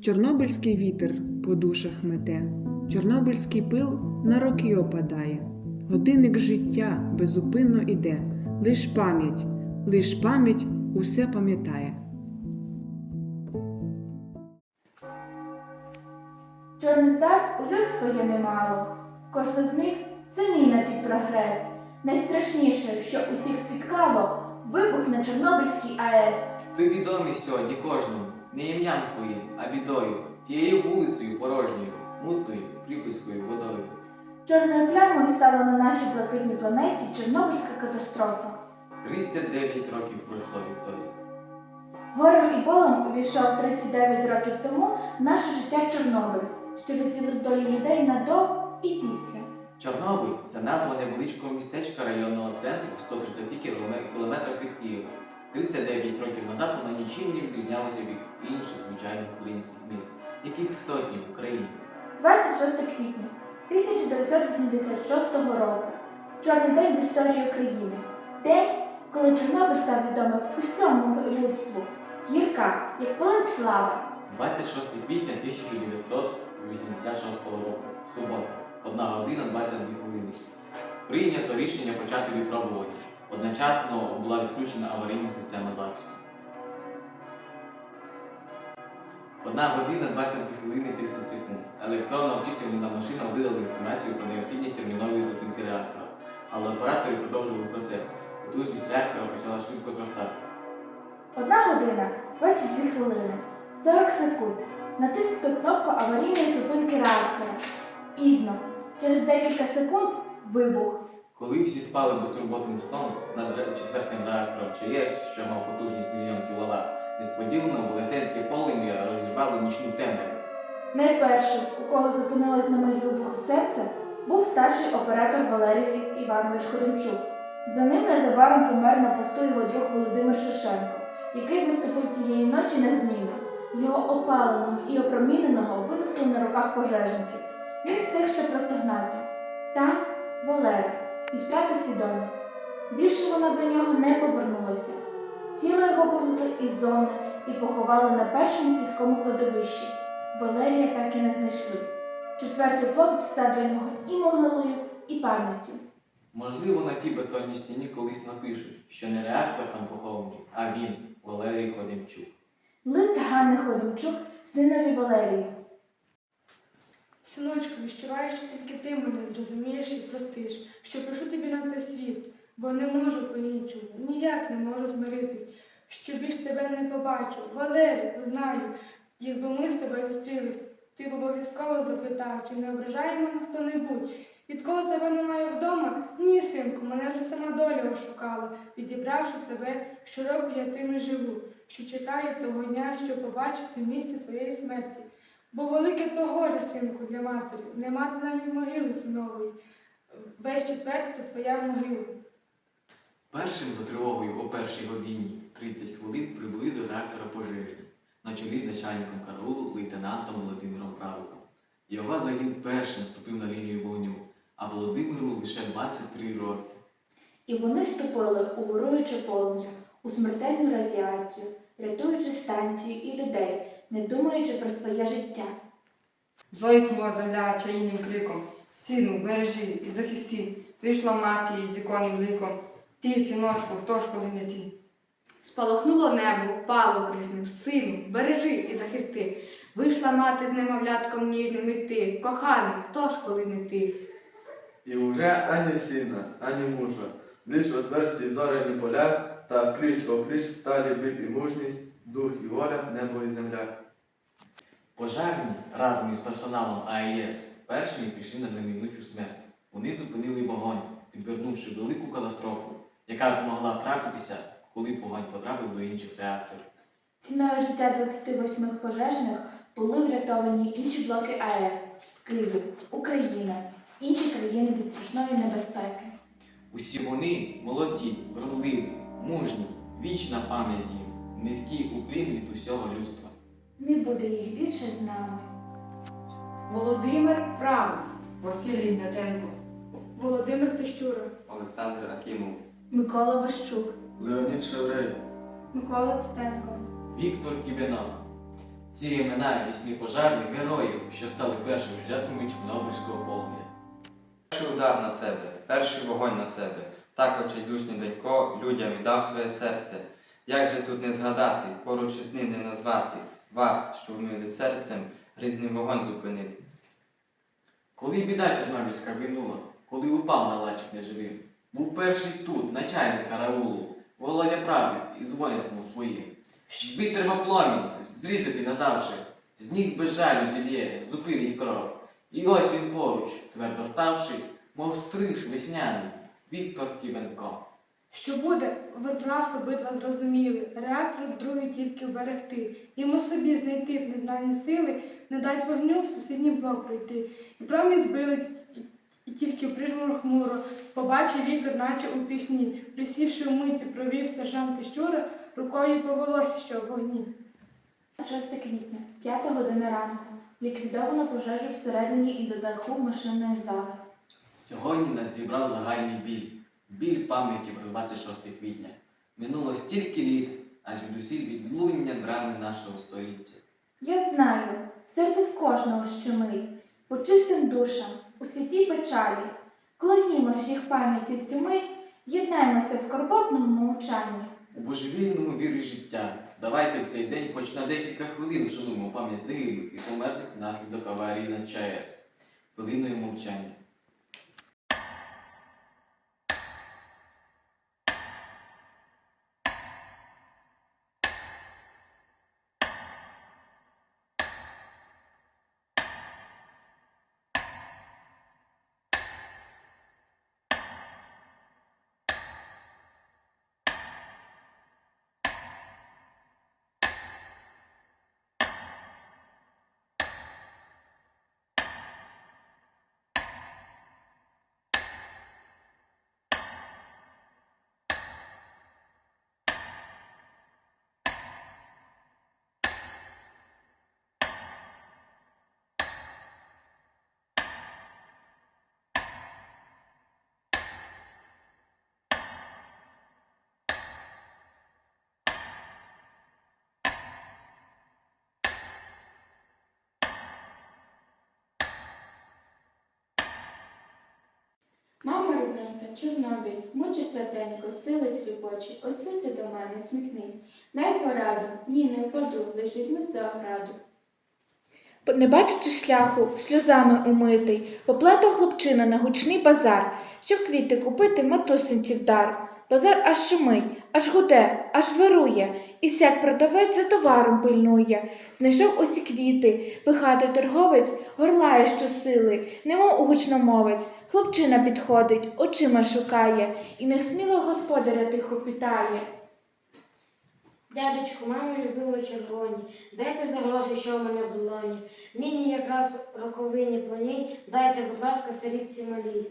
Чорнобильський вітер по душах мете, Чорнобильський пил на роки опадає, годинник життя безупинно іде, лиш пам'ять, лиш пам'ять усе пам'ятає. Чорних дат у людства є немало. Кожна з них це міна під прогрес. Найстрашніше, що усіх спіткало, вибух на Чорнобильській АЕС. Ти відомий сьогодні кожному, не ім'ям своїм, а бідою, тією вулицею порожньою, мутною, припиською водою. Чорною плямою стала на нашій блакитній планеті Чорнобильська катастрофа. 39 років пройшло відтоді. Горем і болем увійшов 39 років тому в наше життя Чорнобиль, що розділив долю людей на до і після. Чорнобиль це назва невеличкого містечка районного центру 130 кіломе- кілометрів від Києва. 39 років назад воно нічим не відрізнялося від інших звичайних українських міст, яких сотні в Україні. 26 квітня 1986 року. Чорний день в історії України. День, коли Чорнобиль став відомим усьому людству. Гірка, як полин слава. 26 квітня 1986 року, субота, 1 година 22 хвилини. Прийнято рішення почати випробування. Одночасно була відключена аварійна система захисту. 1 година 22 хвилини 30 секунд. Електронна обчислювальна машина видала інформацію про необхідність термінової зупинки реактора, але оператори продовжували процес. Потужність реактора почала швидко зростати. Одна година 22 хвилини 40 секунд. Натиснуто кнопку аварійної зупинки реактора. Пізно. Через декілька секунд вибух. Коли всі спали безтурботним сном над четвертим реактором ЧАЕС, що мав потужність мільйон кВт, несподівано велетенське полум'я розірвало нічну темряву. Найпершим, у кого зупинилось на мить вибуху серця, був старший оператор Валерій Іванович Ходимчук. За ним незабаром помер на посту його друг Володимир Шишенко, який заступив тієї ночі на зміну. Його опаленого і опроміненого винесли на руках пожежників. Він встиг ще простогнати. Там Валера і втратив свідомість. Більше вона до нього не повернулася. Тіло його повезли із зони і поховали на першому сільському кладовищі. Валерія так і не знайшли. Четвертий блок став для нього і могилою, і пам'яттю. Можливо, на тій бетонній стіні колись напишуть, що не реактор там похований, а він, Валерій Ходимчук. Лист Ганни Ходимчук синові Валерії. Синочку, відчуваю, що тільки ти мене зрозумієш і простиш, що пишу тобі на той світ, бо не можу по-іншому, ніяк не можу змиритись, що більш тебе не побачу. Валерію, знаю, якби ми з тобою зустрілись, ти б обов'язково запитав, чи не ображає мене хто-небудь. Відколи тебе немає вдома, ні, синку, мене вже сама доля ошукала, відібравши тебе, щороку я тим і живу, що чекаю того дня, щоб побачити місце твоєї смерті. Бо велике то горе, синку, для матері, не мати навіть могили синової. Весь четвер то твоя могила. Першим за тривогою о першій годині 30 хвилин прибули до реактора пожежі на чолі з начальником караулу лейтенантом Володимиром Правиком. Його загін першим вступив на лінію вогню, а Володимиру лише 23 роки. І вони вступили у воруюче полум'я, у смертельну радіацію, рятуючи станцію і людей, не думаючи про своє життя. Зойкнула земля чаїним криком. Сину, бережи і захисти. Вийшла мати із іконним ликом. Ти, синочку, хто ж коли не ти? Спалахнуло небо, впало крижним, сину, бережи і захисти. Вийшла мати з немовлятком ніжним і ти, коханий, хто ж коли не ти? І уже ані сина, ані мужа, лиш розверті зоряні поля, та пліч опліч сталі біль і мужність, дух і воля, небо і земля. Пожежні разом із персоналом АЕС першими пішли на неминучу смерть. Вони зупинили вогонь, відвернувши велику катастрофу, яка б могла трапитися, коли б вогонь потрапив до інших реакторів. Ціною життя 28 пожежних були врятовані інші блоки АЕС, Київ, Україна, інші країни від страшної небезпеки. Усі вони молоді, вродливі, мужні, вічна пам'ять їм, низький уклін від усього людства. Не буде їх більше з нами. Володимир правий. Василій Гнатенко. Володимир Тищура. Олександр Акімов, Микола Ващук, Леонід Шеврей, Микола Титенко. Віктор Кібенок. Ці імена вісьми пожарних героїв, що стали першими жертвами Чорнобильського полум'я. Перший удар на себе, перший вогонь на себе. Так очайдушний Данько людям віддав своє серце. Як же тут не згадати, поруч із ним не назвати вас, що вмили серцем, грізний вогонь зупинити. Коли біда Чорнобильська минула, коли упав на лачик неживим, був перший тут, начальник караулу, Володя Правик із воїнством своїм. Витримав пломінь, зрізати назавше, з ніг без жалю зільє, зупинить кров. І ось він поруч, твердо ставши, мов стриж весняний, Віктор Ківенко. Що буде, в нас обидва зрозуміли. Реактор другий тільки вберегти. Йому собі знайти б незнані сили, не дать вогню в сусідній блок прийти. І промінь збили, і, тільки в прижмур хмуро побачив Віктор, наче у пісні. Присівши в миті, провів сержант щура рукою по волосі, що в вогні. 6 квітня, 5 година ранку. Ліквідовано пожежу всередині і до даху машинної зали. Сьогодні нас зібрав загальний біль, біль пам'яті про 26 квітня. Минуло стільки літ, а звідусіль відлуння драми нашого століття. Я знаю, серце в кожного щемить, по чистим душам, у святій печалі. Клонімо ж їх пам'яті мить, єднаймося в скорботному мовчанні. У божевільному вірі життя. Давайте в цей день хоч на декілька хвилин вшануємо пам'ять загиблих і померлих внаслідок аварії на ЧАЕС. Хвилиною мовчання. Мамо рідненька, Чорнобиль, мучи серденько, сили тріпочі, освіси до мене, сміхнись, дай пораду, ні, не впаду, лиш візьми за ограду. Не бачачи шляху, сльозами умитий, поплетав хлопчина на гучний базар, щоб квіти купити матусинці в дар. Базар аж шумить, аж гуде, аж вирує, і всяк продавець за товаром пильнує. Знайшов усі квіти, пихатий торговець горлає щосили, немов гучномовець. Хлопчина підходить, очима шукає, і несміло господаря тихо питає. Дядечку, мамі любила червоні, дайте за гроші, що в мене в долоні. Нині якраз роковині по ній, дайте, будь ласка, сирітці малій.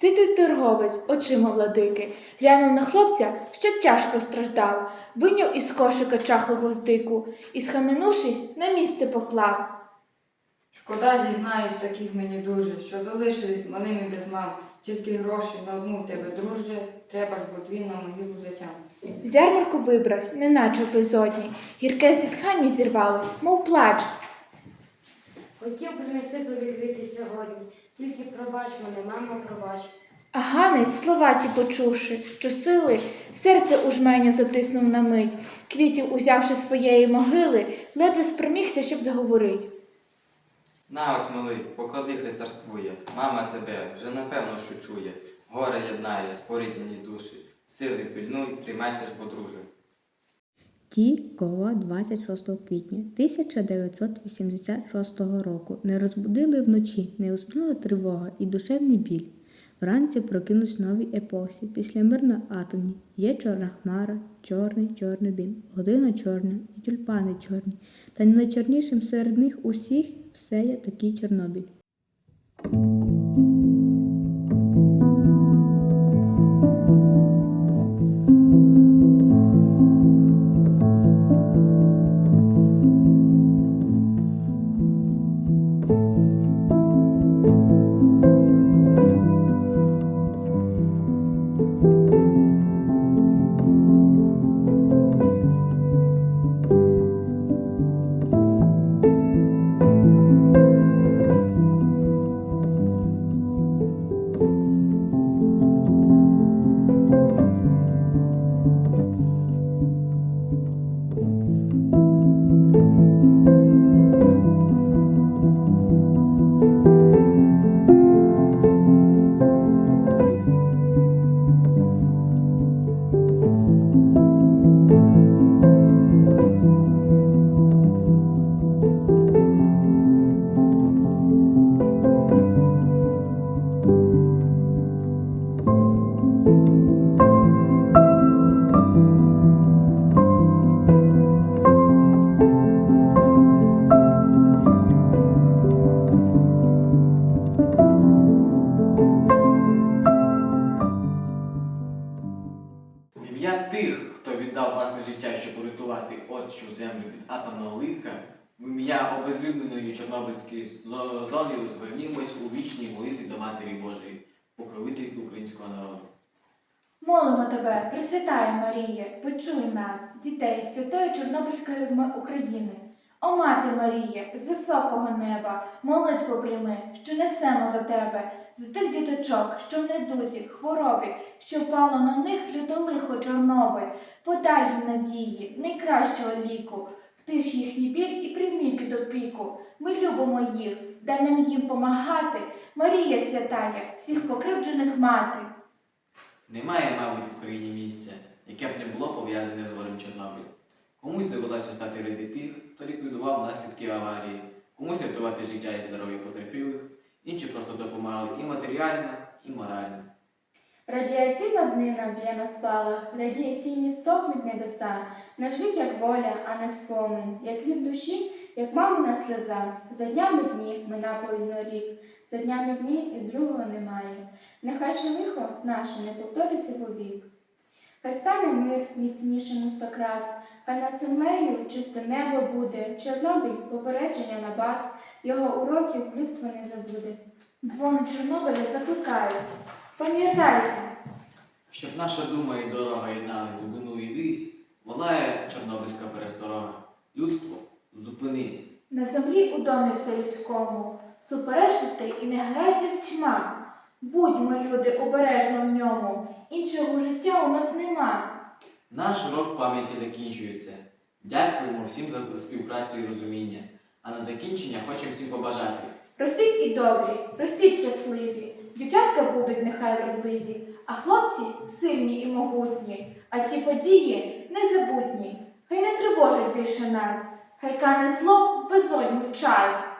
Ситий торговець, очима владики, глянув на хлопця, що тяжко страждав, вийняв із кошика чахлу гвоздику і, схаменувшись, на місце поклав. Шкода, зізнаюсь, таких мені дуже, що залишились малими без мам. Тільки гроші на одну в тебе, друже, треба ж бо дві на могилу затям. З ярмарку вибравсь, неначе в безодні, гірке зітхання зірвалось, мов плач. Хотів принести тобі квіти сьогодні, тільки пробач мене, мамо, пробач. А Ганець, слова ті почувши, що сили, серце у жменю затиснув на мить, квітів узявши своєї могили, ледве спромігся, щоб заговорить. На ось малий, поклади хай царствує. Мама тебе вже напевно що чує. Горе єднає, споріднені душі. Сили пильнуй, тримайся ж, бо друже. Ті, кого 26 квітня 1986 року не розбудили вночі, не уснула тривога і душевний біль. Вранці прокинусь новій епосі, після мир атомі. Є чорна хмара, чорний, чорний дим, година чорна і тюльпани чорні. Та найчорнішим серед них усіх все є такий Чорнобиль. Ім'я обезлюдненої Чорнобильської зо- зони звернімось у вічній молитві до Матері Божої, покровительки українського народу. Молимо тебе, Пресвятая Марія, почуй нас, дітей Святої Чорнобильської України. О Мати Марія, з високого неба, молитву прийми, що несемо до тебе, за тих діточок, що в недузі, хворобі, що впало на них лютолихо Чорнобиль, подай їм надії, найкращого ліку, втиш їхній біль і прийми під опіку. Ми любимо їх, дай нам їм помагати. Марія святая, всіх покривджених мати. Немає, мабуть, в Україні місця, яке б не було пов'язане з горем Чорнобиль. Комусь довелося стати ряди тих, хто ліквідував наслідки аварії, комусь рятувати життя і здоров'я потерпілих, інші просто допомагали і матеріально, і морально. Радіаційна днина б'є на спалах, радіаційні стогнуть небеса, наш вік як воля, а не спомин, як від душі, як мамина сльоза. За днями дні мина повільно рік, за днями дні і другого немає. Нехай же лихо наше не повториться вовік. Хай стане мир міцнішим у стократ, хай над землею чисте небо буде, Чорнобиль попередження на бат, його уроків людство не забуде. Дзвони Чорнобиля закликають. Пам'ятайте, Щоб наша дума і дорога єднали глибину і вісь, волає Чорнобильська пересторога. Людство, зупинись. на землі у домі вселюдському, суперечностей і негараздів тьма. Будьмо, люди, обережно в ньому, іншого життя у нас нема. Наш урок пам'яті закінчується. Дякуємо всім за співпрацю і розуміння. А на закінчення хочемо всім побажати. Ростіть і добрі, ростіть щасливі, дівчатка будуть нехай вродливі, а хлопці сильні і могутні, а ті події незабутні. Хай не тривожать більше нас, хай кане зло в безодню в час.